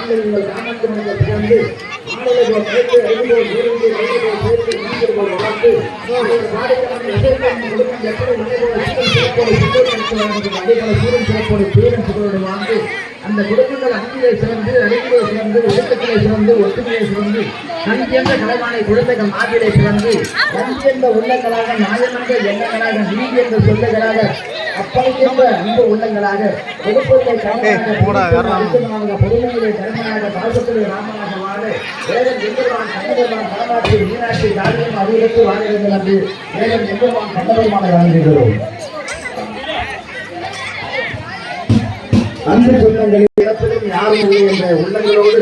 இந்திய மாநிலங்கள் கிராமத்தினர்கள் பிறந்து மாநிலங்கள் சேர்த்து ஐந்து இருந்து ஐந்து சேர்த்து மூன்று வளர்த்து எப்படி அதேபோல சிறப்போடு பேரும் புகழோடு வாழ்ந்து அந்த குடும்பங்கள் அன்பிலே சிறந்து அறிவிலே சிறந்து ஒழுக்கத்திலே சிறந்து ஒற்றுமையிலே சிறந்து கலைவானை குழந்தைகள் மாதிரிலே சிறந்து உள்ளங்களாக நியாயமென்ற எண்ணங்களாக நீதி என்ற சொல்லுகளாக அப்படிக்கின்ற அன்பு உள்ளங்களாக பொறுமையிலே பாசத்திலே ராமனாக வாழ வேதம் கண்ணபெருமான் மீனாட்சி என்று வேதம் கண்ணபெருமானை அன்பு சொந்தங்களில் இடத்திலும் யாரும் இல்லை என்ற உள்ளங்களோடு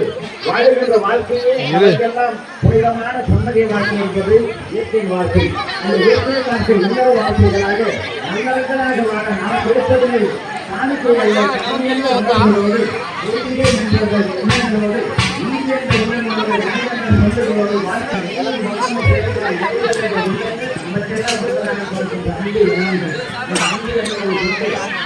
வாழ்கின்ற வாழ்க்கையே நமக்கெல்லாம் புனிதமான சொன்னதை வாழ்க்கை என்பது இயற்கை வாழ்க்கை. அந்த இயற்கை வாழ்க்கை இன்னொரு வாழ்க்கைகளாக நல்லவர்களாக வாழ நாம் கொடுப்பதில்லை காணிக்கைகளை காணியல்ல உணர்வுகளோடு இயற்கையை நண்பர்கள் எண்ணங்களோடு இந்திய எண்ணங்களோடு நல்லெண்ண சொல்லுகளோடு வாழ்க்கை. நமக்கெல்லாம் கொடுத்ததாக கொடுக்கின்ற அன்பு எண்ணங்கள் இந்த அன்பு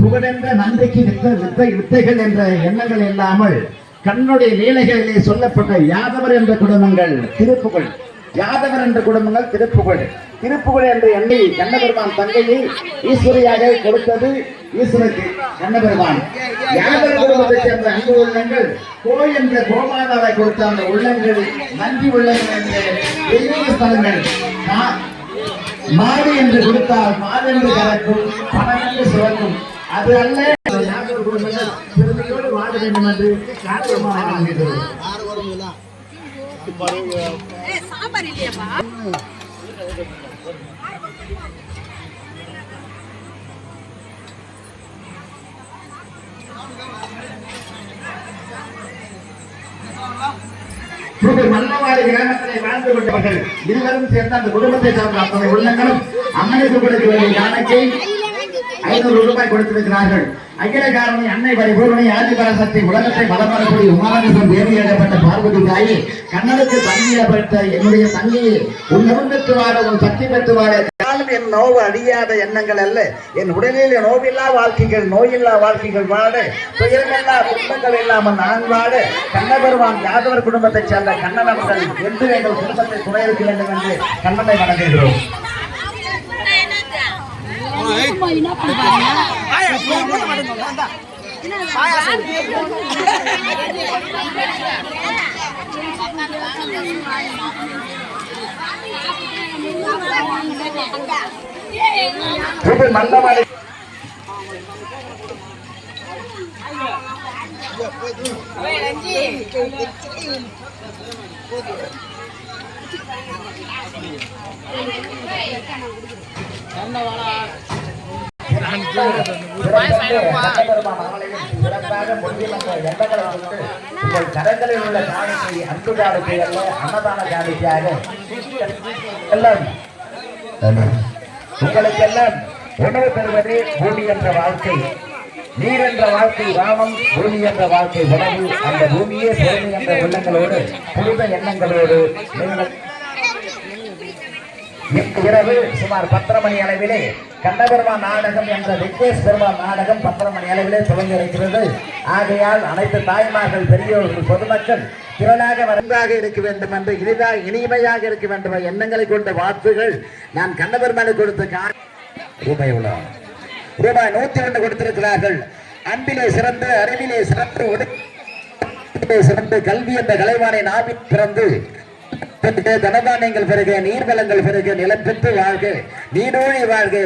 புகழென்ற நன்றிக்கு வித்த வித்தை வித்தைகள் என்ற எண்ணங்கள் இல்லாமல் கண்ணுடைய லீலைகளிலே சொல்லப்பட்ட யாதவர் என்ற குடும்பங்கள் திருப்புகள் யாதவர் என்ற குடும்பங்கள் திருப்புகழ். திருப்புகழ் என்ற எண்ணை கண்ணபெருமான் தங்கையை ஈஸ்வரியாக கொடுத்தது ஈஸ்வருக்கு கண்ணபெருமான். யாதவர் குடும்பத்தைச் சேர்ந்த அன்பு உள்ளங்கள் கோ என்ற கோமாதாவை கொடுத்த அந்த உள்ளங்கள் நன்றி உள்ளங்கள் என்ற தெய்வீக ஸ்தலங்கள். மாடு என்று கொடுத்தால் மாடு என்று கறக்கும் பணம் என்று சுரக்கும். அது அல்ல யாதவர் குடும்பங்கள் பெருமையோடு வாழ வேண்டும் என்று காரணமாக வாழ்கிறோம் சாம்பார் இல்லையாப்பா? மல்லவாடி கிராமத்திலே வாழ்ந்து கொண்டவர்கள் இருவரும் சேர்ந்த அந்த குடும்பத்தை சார்ந்த அத்தனை உள்ளங்களும் அம்மனை கொடுக்க வேண்டிய காணிக்கை ஐநூறு ரூபாய் கொடுத்திருக்கிறார்கள். அகில காரணி அன்னை பரிபூர்ணி ஆதிபராசக்தி உலகத்தை பலமரக்கூடிய உமானந்தம் தேவியிடப்பட்ட பார்வதி தாயி கண்ணனுக்கு தங்கியப்பட்ட என்னுடைய தங்கியை உன் நிமிர்ந்து வாழ உன் சக்தி பெற்று வாழ காலம் என் நோவு அழியாத எண்ணங்கள் அல்ல. என் உடலில் நோவில்லா வாழ்க்கைகள் நோயில்லா வாழ்க்கைகள் வாழ. துயரமில்லா துன்பங்கள் இல்லாமல் நான் வாழ. கண்ணபெருமான் யாதவர் குடும்பத்தைச் சேர்ந்த கண்ணன் அவர்கள் என்று எங்கள் குடும்பத்தை துணை இருக்க வேண்டும் என்று கண்ணனை வணங்குகிறோம். என்ன வாழ சிறப்பாக முடிவென்ற எண்ணங்களை கொண்டு உங்கள் கரங்களில் உள்ள காணிக்கை அன்பு காணிக்கை அல்ல அன்னதான காணிக்கையாக எல்லாம் உங்களுக்கெல்லாம் உணவு பெறுவது பூமி என்ற வாழ்க்கை நீர் என்ற வாழ்க்கை ராமம் பூமி என்ற வாழ்க்கை உணவு அந்த பூமியே பூமி என்ற உள்ளங்களோடு புனித எண்ணங்களோடு நீங்கள் இரவு சுமார் பத்தரை மணி அளவிலே கண்டபெருமான் நாடகம் என்ற விக்னேஷ் பெருமான் நாடகம் பத்தரை மணி அளவிலே துவங்கி இருக்கிறது ஆகையால் அனைத்து தாய்மார்கள் பெரியோர்கள் பொதுமக்கள் திரளாக வரந்தாக இருக்க வேண்டும் என்று இனிதாக இனிமையாக இருக்க வேண்டும் எண்ணங்களை கொண்ட வார்த்தைகள் நான் கண்டபெருமானுக்கு கொடுத்த ரூபாய் ரூபாய் நூத்தி ஒன்று கொடுத்திருக்கிறார்கள். அன்பிலே சிறந்து அறிவிலே சிறந்து ஒடுக்கிலே சிறந்து கல்வி என்ற கலைவானை நாவில் பிறந்து தனதானியங்கள் பெருக நீர்வளங்கள் பெருக நிலம் பெற்று வாழ்க. நீடோழி வாழ்க.